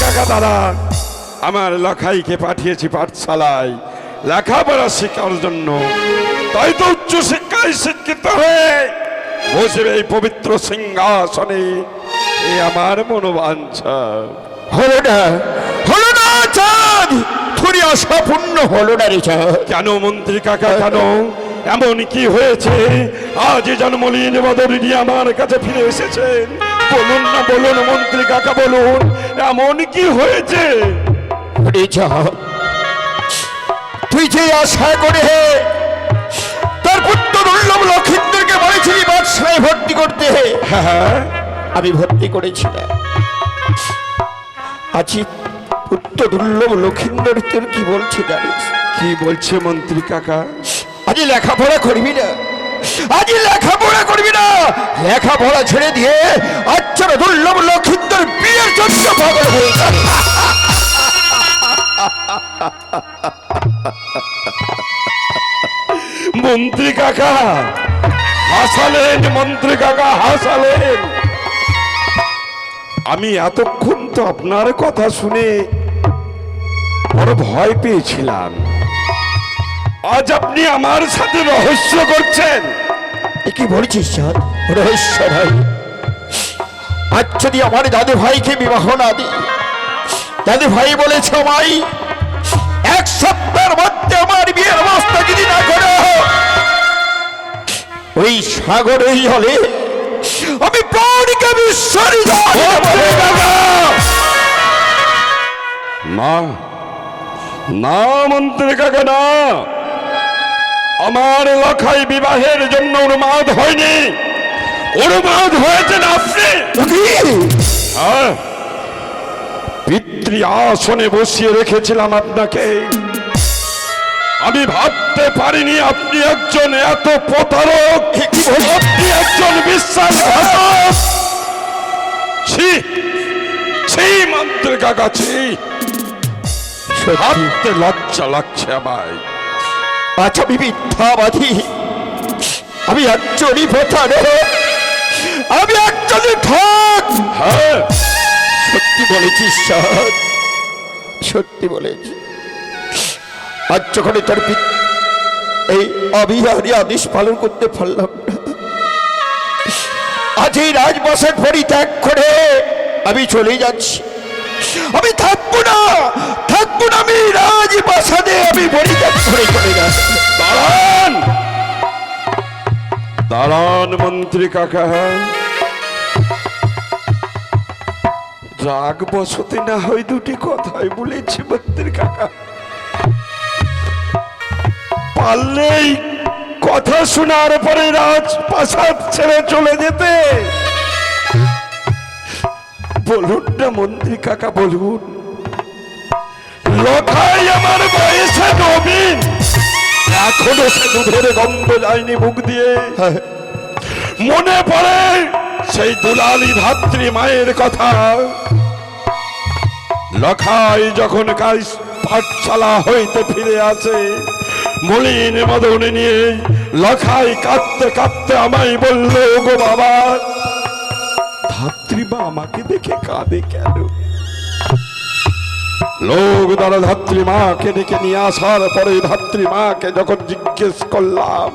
কাকা দাদা আমার লখাইকে পাঠিয়েছি পাঠশালায়। লেখাপড়া শেখার জন্য। তাই তো উচ্চ শিক্ষায় শিক্ষিত হয়ে বসবে এই পবিত্র সিংহাসনে। এ আমার মনোবাঞ্ছা। হলো না হলো না চাঁদ। আশা পূর্ণ হলো না রে চাঁদ। কেন মন্ত্রী কাকা কেন? এমন কি হয়েছে? আজ জন্মলীন বদরিনী আমার কাছে ফিরে এসেছেন বলুন না বলুন মন্ত্রী কাকা বলুন এমন কি হয়েছে? তুই যে আশা করে হে তার পুত্র দুর্লভ লক্ষিন্দরকে বলেছিলি বাদশায় ভর্তি করতে হে। হ্যাঁ। আমি ভর্তি করেছিলাম আছি পুত্র দুর্লভ লক্ষিন্দর তোর কি বলছে জানিস? কি বলছে মন্ত্রী কাকা? আজ লেখাপড়া করবি না। আজ লেখাপড়া করবি না। লেখাপড়া ছেড়ে দিয়ে আচ্ছার দুর্লভ লক্ষিন্দর বিয়ের জন্য হয়ে। মন্ত্রী কাকা, হাসালেন, মন্ত্রী কাকা, হাসালেন। আমি এতক্ষণ তো আপনার কথা শুনে বড় ভয় পেয়েছিলাম। আজ আপনি আমার সাথে রহস্য করছেন। কি বলছিস চাঁদ? রহস্য ভাই। আজ যদি আমার দাদু ভাইকে বিবাহ না দিই দাদু ভাই বলেছে আমায় এক সপ্তাহের মধ্যে আমার বিয়ের অবস্থা যদি না করে ওই সাগর ওই হলে আমি প্রাণীকে! না না মন্ত্রী কাকা না। আমার লখাই বিবাহের জন্য অনুমাদ হয়নি। অনুমাদ হয়েছেন আপনি? হ্যাঁ। পিতৃ আসনে বসিয়ে রেখেছিলাম আপনাকে। আমি ভাবতে পারিনি আপনি একজন এত প্রতারক। আপনি একজন বিশ্বাসঘাতক। ছি ছি মন্ত্রী কাকা ছি ভাবতে লজ্জা লাগছে আমায়। আচ্ছা আমি মিথ্যাবাদী আমি একজনই প্রতারক আমি একজনই ঠক হ্যাঁ। সত্যি বলেছি স্যার। সত্যি বলেছি। আজ যখন তার এই অবিহারী আদেশ পালন করতে পারলাম না আজ এই রাজবাসের পরিত্যাগ করে আমি চলে যাচ্ছি। আমি থাকব না থাকব না আমি আমি করে চলে যাচ্ছি দাঁড়ান মন্ত্রী কাকা। রাগ বসতে না হয় দুটি কথাই বলেছি মন্ত্রী কাকা। পারলেই কথা শোনার পরে রাজ প্রাসাদ ছেড়ে চলে যেতে। বলুন না মন্ত্রী কাকা বলুন। লখাই আমার বয়সে নবীন। এখনও সে দুধের গন্ধ যায়নি মুখ দিয়ে। মনে পড়ে সেই দুলালি ধাত্রী মায়ের কথা। লখাই যখন কাজ পাঠশালা হইতে ফিরে আসে মলিন মদন নিয়ে লখাই কাঁদতে কাঁদতে আমায় বলল গো বাবা ধাত্রী মা আমাকে দেখে কাঁদে কেন? লোক দ্বারা ধাত্রী মাকে ডেকে নিয়ে আসার পরে ধাত্রী মাকে যখন জিজ্ঞেস করলাম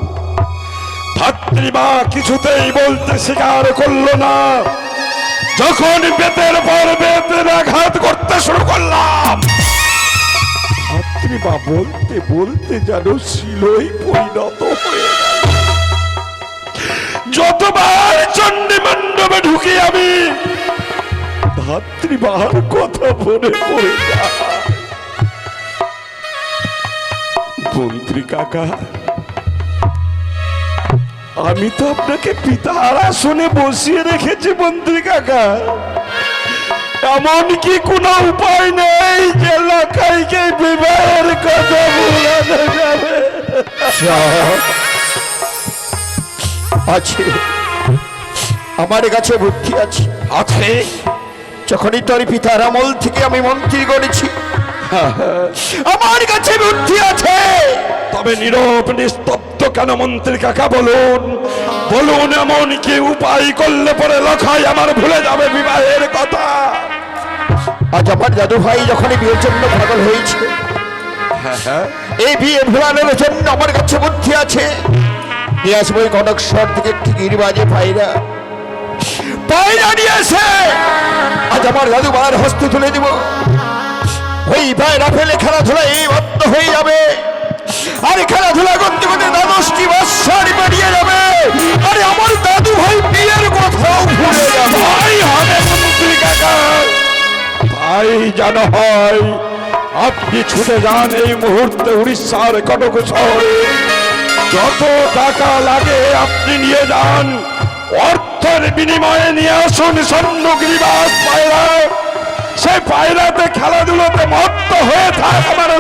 ধাত্রী মা কিছুতেই বলতে স্বীকার করল না। যখন বেতের পর বেতের আঘাত করতে শুরু করলাম। ধাত্রী মা বলতে বলতে যেন শিলই পরিণত হয়ে যতবার চণ্ডী মণ্ডপে ঢুকি আমি কথা মনে মন্ত্রী কাকা, আমি তো আপনাকে পিতার আসনে বসিয়ে রেখেছি, মন্ত্রী কাকা। এমন কি কোনো উপায় নেই যে লাখাইকে বিবাহের কথা বলানো যাবে। আছে। আমার কাছে বুদ্ধি আছে। আছে। যখনই তোর পিতার আমল থেকে আমি মন্ত্রী করেছি আমার কাছে বুদ্ধি আছে। তবে নীরব নিস্তব্ধ কেন মন্ত্রী কাকা বলুন? বলুন এমন কি উপায় করলে পরে লখাই আমার ভুলে যাবে বিবাহের কথা? আজ আমার দাদু ভাই যখন এই বিয়ের জন্য পাগল হয়েছে এই বিয়ে ভোলানোর জন্য আমার কাছে বুদ্ধি আছে। নিয়ে এই কনকশ্বর থেকে একটি গিরিবাজে পায়রা। পায়রা নিয়ে এসে আজ আমার দাদু বার হস্তে তুলে দিব। ওই পায়রা ফেলে খেলাধুলা এই বন্ধ হয়ে যাবে। আরে খেলাধুলা করতে করতে দ্বাদশটি বৎসর পেরিয়ে যাবে। আরে আমার দাদু ভাই বিয়ের কথাও ভুলে যাবে। ভাই হবে ভাই যেন হয়, আপনি ছুটে যান এই মুহূর্তে উড়িষ্যার কটক শহরে যত টাকা লাগে আপনি নিয়ে যান। অর্থের বিনিময়ে নিয়ে আসুন স্বর্ণগিরিবাস পায়রা। সে পায়রাতে খেলাধুলোতে মত্ত হয়ে থাক আমার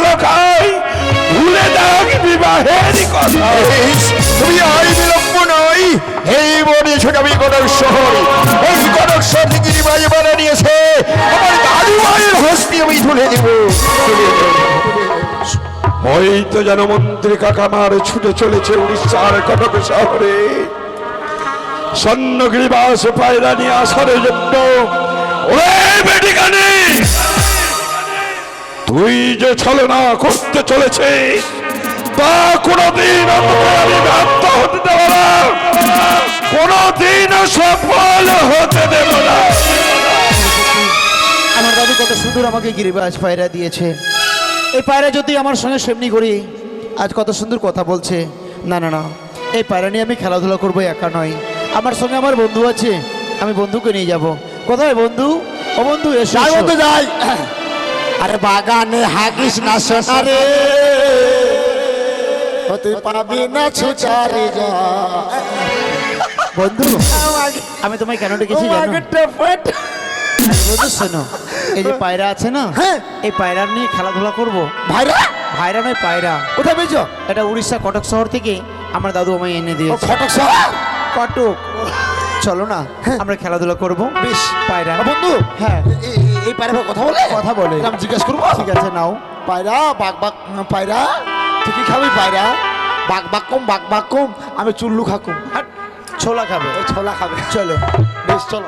ভুলে যাক বিবাহের কথা। তুমি আর বিলম্ব নয়। এই ছোটাবি কনক শহর। এই কনক শহর বানা নিয়েছে আমার দাদু ভাইয়ের হস্তি আমি তুলে দেব। ওই তো যেন মন্ত্রী কাকামার ছুটে চলেছে উড়িষ্যার কটক শহরে। স্বর্ণগিরিবাস পায়রা নিয়ে আসার জন্য তুই যে ছলনা করতে চলেছে তা কোনদিন আমি ব্যর্থ হতে দেব না। কোনদিন সফল হতে দেব না। আমার দাদু কত সুন্দর আমাকে গিরিবাস পায়রা দিয়েছে। এই পায়রা যদি আমার সঙ্গে সেমনি করি আজ কত সুন্দর কথা বলছে। না না না এই পায়রা নিয়ে আমি খেলাধুলা করব একা নয়। আমার সঙ্গে আমার বন্ধু আছে আমি বন্ধুকে নিয়ে যাব। কোথায় বন্ধু? ও বন্ধু এসো যাই এসো। বন্ধু যাই। আরে বাগানে হাগিস না সোনারে তুই পাবি না ছুচারে যা। বন্ধু আমি তোমায় কেন ডেকেছি জানো? বন্ধু শোনো এই যে পায়রা আছে না হ্যাঁ। এই পায়রা নিয়ে খেলাধুলা করব। ভাইরা ভাইরা নয় পায়রা। কোথায় পেয়েছ? এটা উড়িষ্যা কটক শহর থেকে আমার দাদু আমায় এনে দিয়েছে। ফটক শহর? কটক। চলো না আমরা খেলাধুলা করব। বেশ। পায়রা। বন্ধু হ্যাঁ। এই পায়রা কথা বলে? কথা বলে। আমি জিজ্ঞেস করব? ঠিক আছে নাও। পায়রা বাঘ বাঘ পায়রা। কি খাবি পায়রা? বাঘ বাঘ কম বাঘ বাঘ কম। আমি চুল্লু খাকুম ছোলা খাবে। ছোলা খাবে। চলো। বেশ চলো।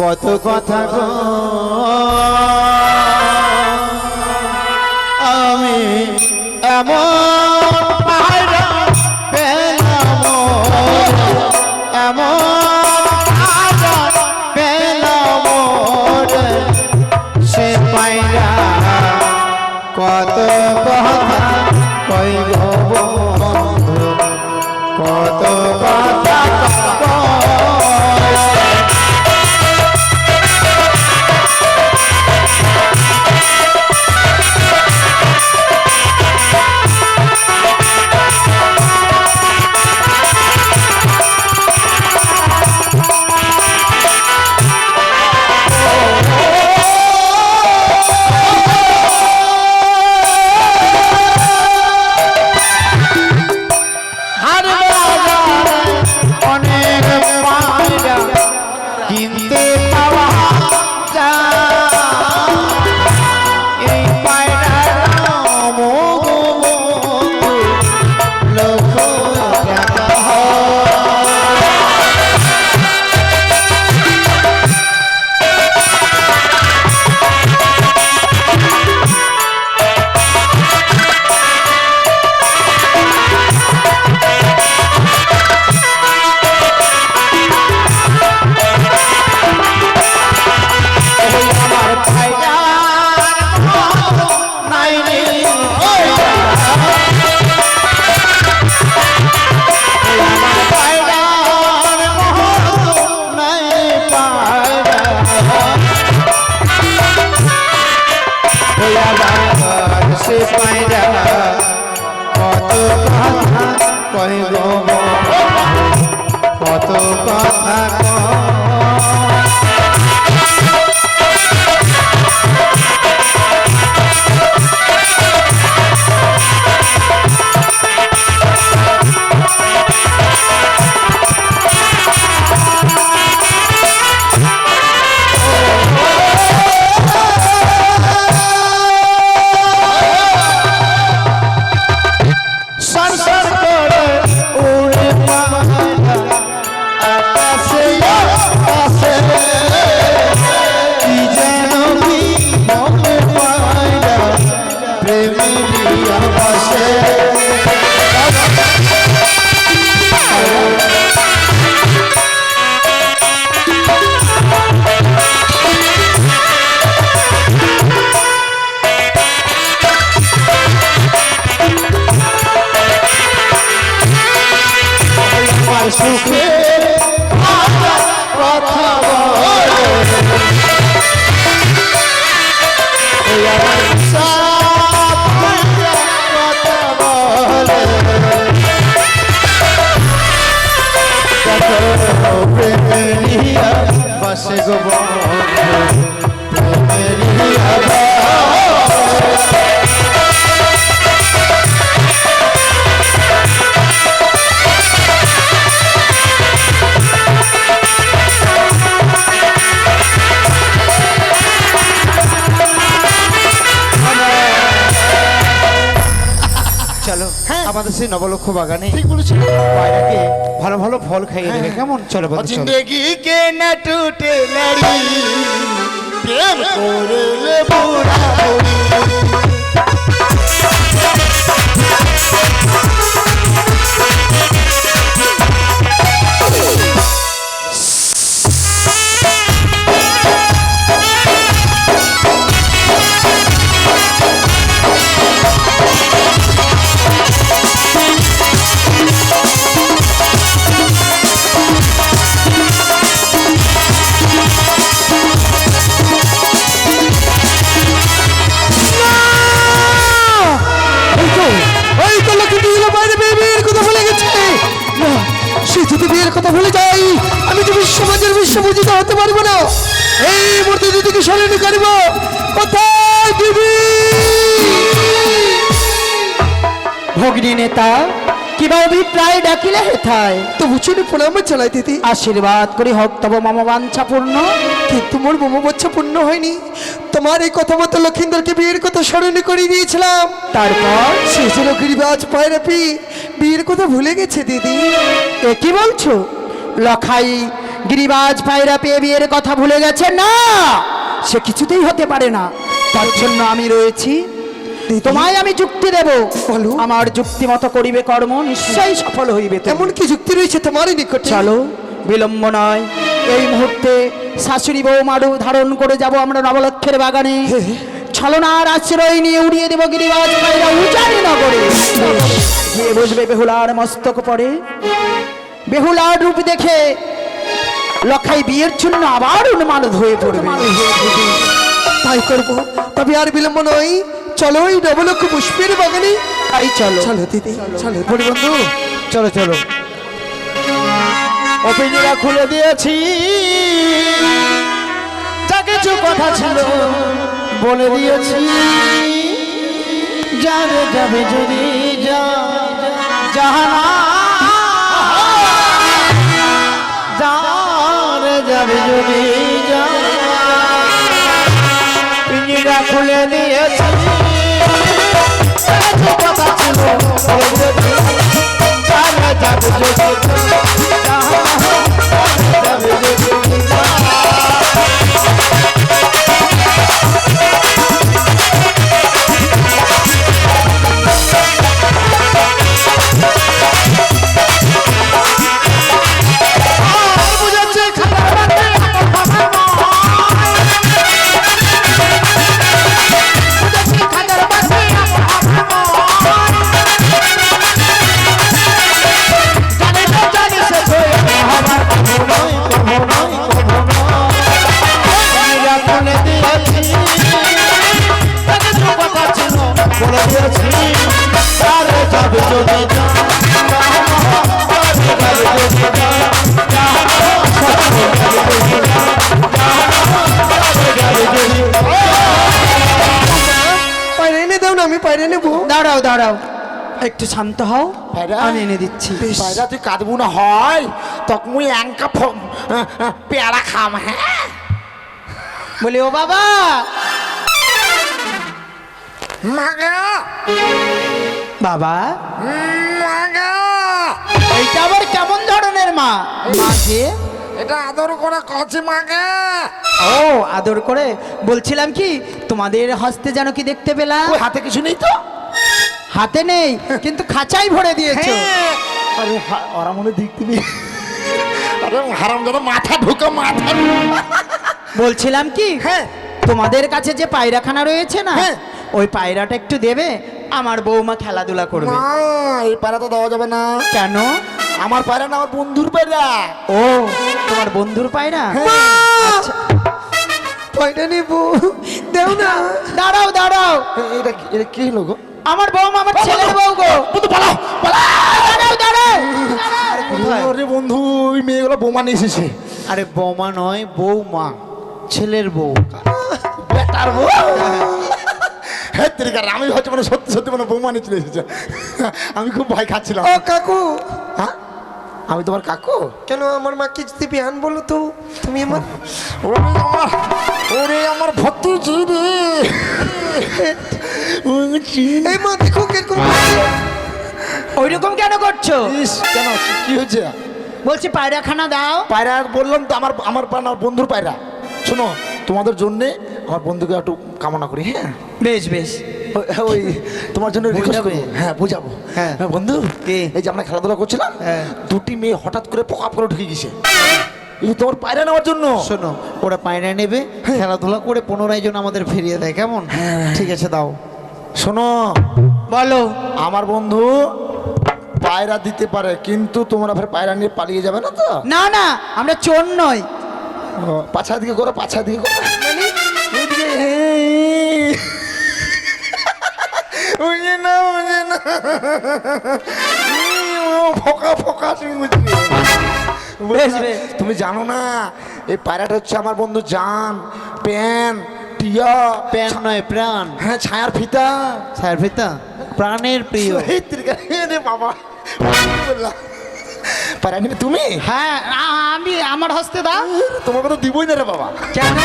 কত কথা গো। আমি এমন পেলাম এমন পেলাম সে পায়রা কত কথা বাসে গো আমাদের সেই নবলক্ষ বাগানে ভালো ভালো ফল খাইয়ে হ্যাঁ, দেবে। হ্যাঁ, কেমন চলো বন্ধু জিন্দগি কে ডাকিলে হেথায় তবু চুনি প্রণাম চালাই দিদি। আশীর্বাদ করি হোক তব মম বাঞ্ছা পূর্ণ কিন্তু মোর বোমবচ্ছা পূর্ণ হয়নি। তোমার এই কথা মতো লক্ষিন্দরকে বিয়ের কথা স্মরণ করে দিয়েছিলাম। তারপর? ছিল গিরিবাজ পায়রাপি বিয়ের কথা ভুলে গেছে দিদি। এ কি বলছো? লখাই গিরিবাজ পায়রা পেয়ে বিয়ের কথা ভুলে গেছে? না! সে কিছুতেই হতে পারে না। তার জন্য আমি রয়েছি তোমায় আমি যুক্তি দেব। বলো। আমার যুক্তি মতো করিবে কর্ম নিশ্চয়ই সফল হইবে। এমন কি যুক্তি রয়েছে তোমারই নিকটে? চলো বিলম্ব নয়। এই মুহূর্তে শাশুড়ি বউ মারু ধারণ করে যাব আমরা নবলক্ষের বাগানে। ছলনার আশ্রয় নিয়ে উড়িয়ে দেব গিরিবাজ পায়রা উজানি নগরে। গিয়ে বসবে বেহুলার মস্তক পড়ে বেহুলার রূপ দেখে লক্ষাই বিয়ের জন্য আবার উন্মাদ হয়ে পড়বে। তাই করব তবে আর বিলম্ব নয়। চলো এই নবলক্ষ পুষ্পের বাগানে। তাই চলো। চলো দিদি চলো। বলি বন্ধু। চলো চলো। ওপিনিরা খুলে দিয়েছি। যা কিছু কথা ছিল বলে দিয়েছি। যাবে যাবে যদি যা জাহানা যাবে যদি যা। পিঞ্জিরা খুলে দিয়েছি। যা কিছু একটু শান্ত হও? আমি এনে দিচ্ছি। পায়রা তুই কাঁদবো না হয় তখন মুই এঙ্কা পেয়ারা খাম হ্যাঁ? বলি ও বাবা! মাগা বাবা! মাগা এইটা আবার কেমন ধরনের মা? মা যে এটা আদর করে কচি মাগা ও আদর করে। বলছিলাম কি তোমাদের হস্তে যেন কি দেখতে পেলাম? হাতে কিছু নেই তো? হাতে নেই কিন্তু খাঁচাই ভরে দিয়েছ। হ্যাঁ। আরে ওরা মনে আরে হারাম যেন মাথা ঢুকা মাথা বলছিলাম কি হ্যাঁ। তোমাদের কাছে যে পায়রাখানা রয়েছে না হ্যাঁ। ওই পায়রাটা একটু দেবে আমার বৌমা খেলাধুলা করবে। এই পায়রা তো দেওয়া যাবে না। কেন? আমার পায়রা না আমার বন্ধুর পায়রা। ও তোমার বন্ধুর পায়রা? হ্যাঁ। আচ্ছা। পায়রা নেব। দেও না। দাঁড়াও দাঁড়াও। এটা কি- এটা কি হলো গো? আমার বউ আমার ছেলের বউ গো। বন্ধু দাঁড়াও দাঁড়াও। আরে বন্ধু ওই মেয়েগুলো বোমা নিয়ে এসেছে। আরে বৌমা নয় বৌমা। ছেলের বউ। বেটার বউ। হ্যাঁ। তেরিকার আমি হচ্ছে মানে সত্যি সত্যি মানে বৌমা নিয়ে চলে এসেছে। আমি খুব ভয় খাচ্ছিলাম। ও কাকু। হ্যাঁ? আমি তোমার কাকু? কেন আমার মাকে যদি বিয়ান বলো তো? তুমি আমার ওরে আমার ওরে আমার ভতিজি রে। এই মা দেখো কীরকম ওইরকম কেন করছ? ইস, কেন কি- কি হয়েছে? বলছি পায়রাখানা দাও। পায়রা বললাম তো আমার আমার আমার বন্ধুর পায়রা। শোনো তোমাদের জন্যে আমার বন্ধুকে একটু কামনা করি হ্যাঁ? বেশ বেশ। ওই- ওই তোমার জন্য রিকোয়েস্ট বোঝাবে? করব। হ্যাঁ বোঝাবো। হ্যাঁ। হ্যাঁ বন্ধু কে? এই যে আমরা খেলাধুলা করছিলাম হ্যাঁ। দুটি মেয়ে হঠাৎ করে পকাপ করে ঢুকে গেছে। এই তোমার পায়রা নেওয়ার জন্য। শোনো ওরা পায়রা নেবে খেলাধুলা করে পুনরায় যেন আমাদের ফিরিয়ে দেয় কেমন? ঠিক আছে দাও। শোনো। বলো। আমার বন্ধু পায়রা দিতে পারে কিন্তু তোমরা ফের পায়রা নিয়ে পালিয়ে যাবে না তো? না না আমরা চোর নই। পাছা দিকে করো পাছা দিকে করো। না ওই যে না ফোকা ফোকা তুমি জানো না এই পায়রাটা হচ্ছে আমার বন্ধু জান প্যান টিয়া প্যান নয় প্রাণ। হ্যাঁ ছায়ার ফিতা। ছায়ার ফিতা? প্রাণের প্রিয়। বাবা। বললাম তুমি? হ্যাঁ আমি আমার হস্তে দাও। তোমাকে তো দিবই না রে বাবা। কেন?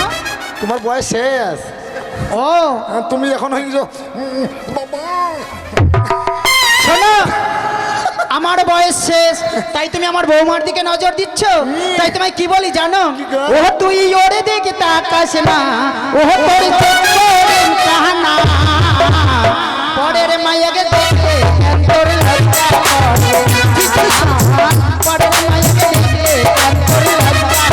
তোমার বয়স শেষ। ও। তুমি এখন হয়ে গেছো। বাবা। আমার বয়স শেষ। তাই তুমি আমার বৌমার দিকে নজর দিচ্ছ? তাই তোমায় কি বলি জানো? ও তুই ওরে দেখে তাকাস না। ও তোর কাহানা পরের মায়াকে দেখে তোর লজ্জা না? পরের মায়াকে দেখে তোর লজ্জা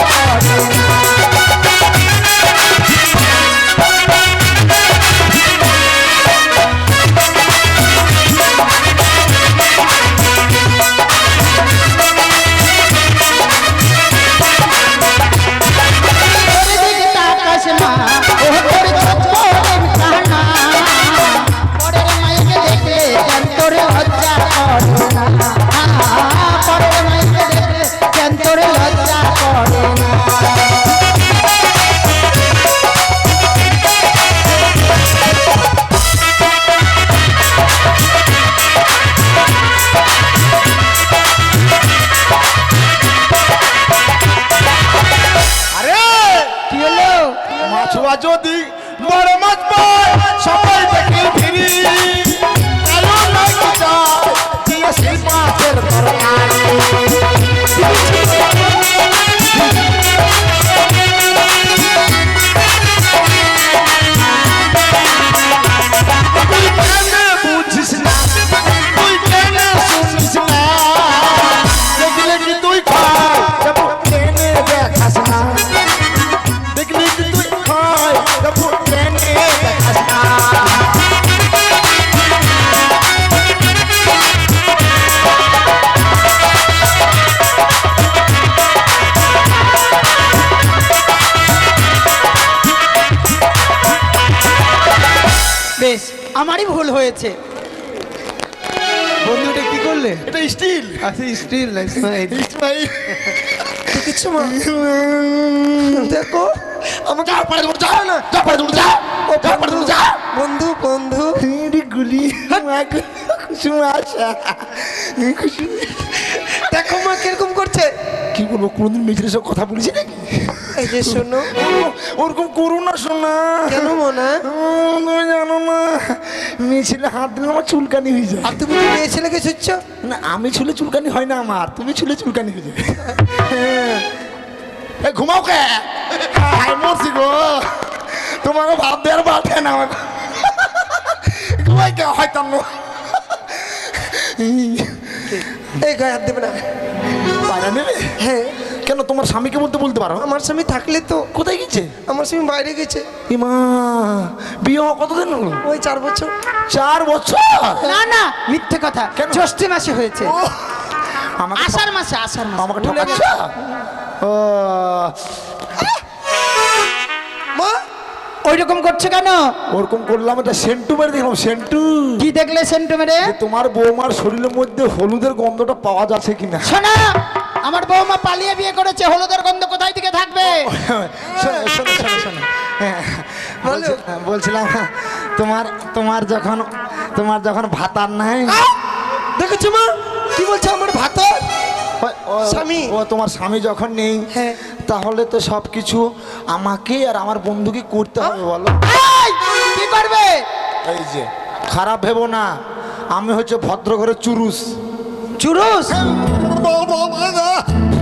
স্টিল আচ্ছা স্টিল ইসমাইল কিছু মা দেখো আমাকে যা পারে যা না যা পারে যা ও পারে যা বন্ধু বন্ধু রে গুলি কুসুম আশা কুসুম দেখো মা কীরকম করছে। কি করব কোনোদিন মেয়েদের সব কথা বলেছি নাকি এই যে শোনো। ওরকম করো না শোনা কেন মনা? তুমি জানো না মেয়ে ছেলে হাত দিলে আমার চুলকানি হয়ে যায়। আর তুমি মেয়ে ছেলেকে ছুটছ না আমি ছুলে চুলকানি হয় না আমার তুমি ছুলে চুলকানি হয়ে যায়। হ্যাঁ। এ ঘুমাও কে? হাই মরছি গো। তোমাকে ভাব দেওয়ার দেয় না আমাকে। ঘুমাই কে হয়তো না এই গায়ে হাত দেবে না। পায়রা নেবে? হ্যাঁ। কেন তোমার স্বামীকে বলতে বলতে পারো? আমার স্বামী থাকলে তো। কোথায় গেছে? আমার স্বামী বাইরে গেছে। ইমা বিয়ে হওয়া কতদিন হলো? ওই চার বছর। চার বছর? না না মিথ্যে কথা। কেন? জ্যৈষ্ঠ মাসে হয়েছে। আমাকে আষাঢ় মাসে আষাঢ় মাসে। আমাকে ঠকাচ্ছ? ও মা ওই করছে কেন? ওরকম করলাম এটা সেন্টু মেরে দেখলাম সেন্টু। কি দেখলে সেন্টু মেরে? তোমার বৌমার শরীরের মধ্যে হলুদের গন্ধটা পাওয়া যাচ্ছে কিনা? শোনা আমার বৌমা পালিয়ে বিয়ে করেছে হলুদের গন্ধ কোথায় থেকে থাকবে? বলছিলাম তোমার তোমার যখন তোমার যখন ভাতার নাই দেখেছ মা? কি বলছে আমার ও- স্বামী? ও তোমার স্বামী যখন নেই হ্যাঁ। তাহলে তো সব কিছু আমাকে আর আমার বন্ধুকে করতে হবে বলো। এই, কি করবে? এই যে খারাপ ভেবো না আমি হচ্ছে ভদ্র ঘরে চুরুস? চুরুস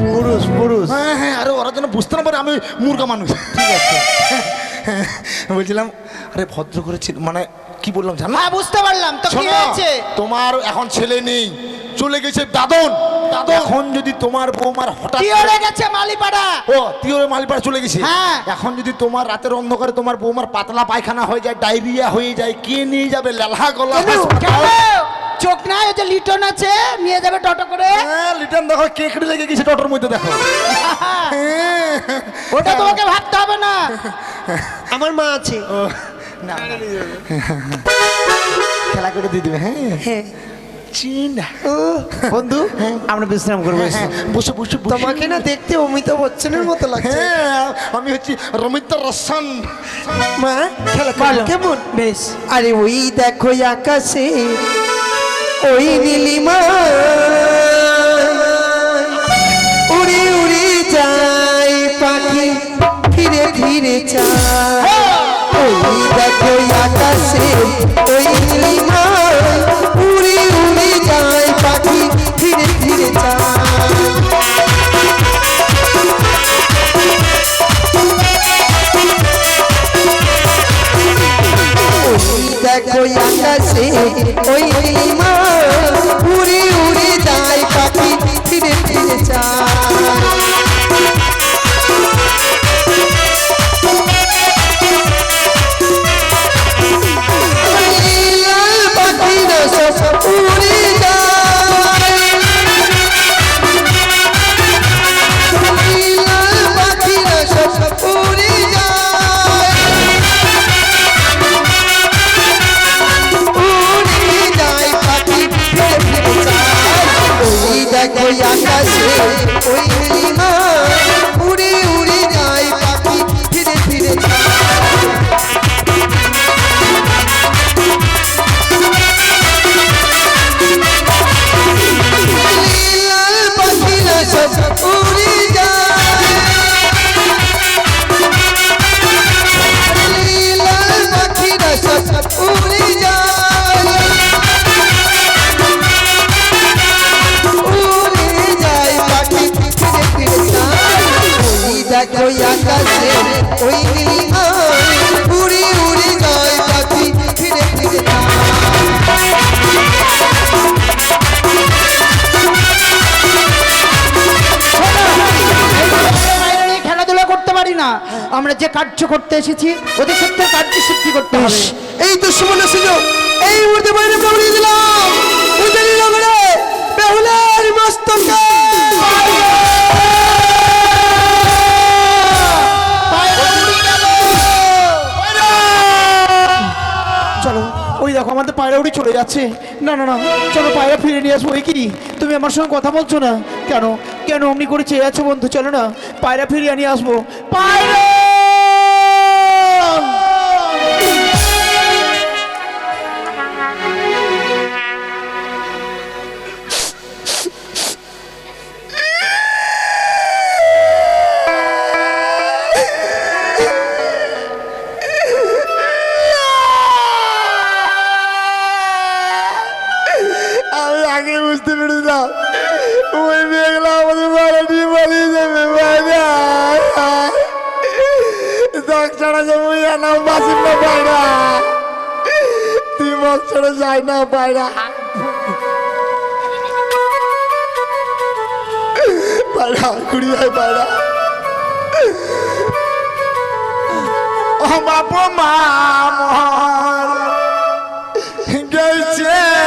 পুরুষ পুরুষ। হ্যাঁ হ্যাঁ আরে ওরা যেন বুঝতে না পারে আমি মুরগা মানুষ। ঠিক আছে। বলছিলাম আরে ভদ্র করে ছিল- মানে কি বললাম জানো? হ্যাঁ বুঝতে পারলাম তো কি শোনো, হয়েছে? তোমার এখন ছেলে নেই চলে গেছে দাদন। এখন যদি তোমার বৌমার হঠাৎ হয়ে গেছে মালিপাড়া। ও তিওরে মালিপাড়া চলে গেছে। হ্যাঁ। এখন যদি তোমার রাতের অন্ধকারে তোমার বৌমার পাতলা পায়খানা হয়ে যায় ডায়রিয়া হয়ে যায় কে নিয়ে যাবে? লেলহা গলা চোখ নাই ওই যে লিটন আছে নিয়ে যাবে টোটো করে। হ্যাঁ লিটন দেখো কেকড়ে লেগে গেছে টোটোর মধ্যে দেখো। হ্যাঁ। ওটা তোমাকে ভাবতে হবে না। আমার মা আছে। ও, না, না। খেলা করে দিয়ে দিবে হ্যাঁ। হ্যাঁ। চিনা। বন্ধু আমরা বিশ্রাম করব। বসে বসে বসে। তোমাকে না দেখতে অমিতাভ বচ্চনের মতো লাগছে। হ্যাঁ আমি হচ্ছি রমিত রসান। কেমন? বেশ। আরে ওই দেখো আকাশে ওই নীলিমা। উড়ে উড়ে যায় পাখি ধীরে ধীরে চায় ওই দেখো আকাশে ওই নীলিমা। উড়ে উড়ে করতে এসেছি, ওদের সত্যি কার্য সিদ্ধি করতে হবে। এই তো সুমন সুযোগ। এই মুহূর্তে বাইরে দৌড়িয়ে দিলাম। উজানি নগরে বেহুলার মস্তকে। চলো, ওই আমাদের পায়রা চলে যাচ্ছে। না না না, চলো, পায়রা নিয়ে আসব কি তুমি আমার সঙ্গে কথা বলছো না। কেন? কেন অমনি করে চেয়ে আছো বন্ধু? চলো না, পায়রা ফিরিয়ে নিয়ে আসব। পায়রা! যাই না বাইরা বাইরা ঘুরি যায় বাইরা ও বাপ মা গেছে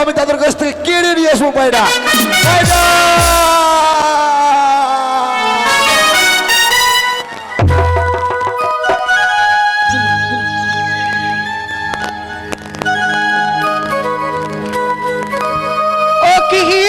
আমি তাদের কাছ থেকে কেড়ে নিয়ে আসব পায়রা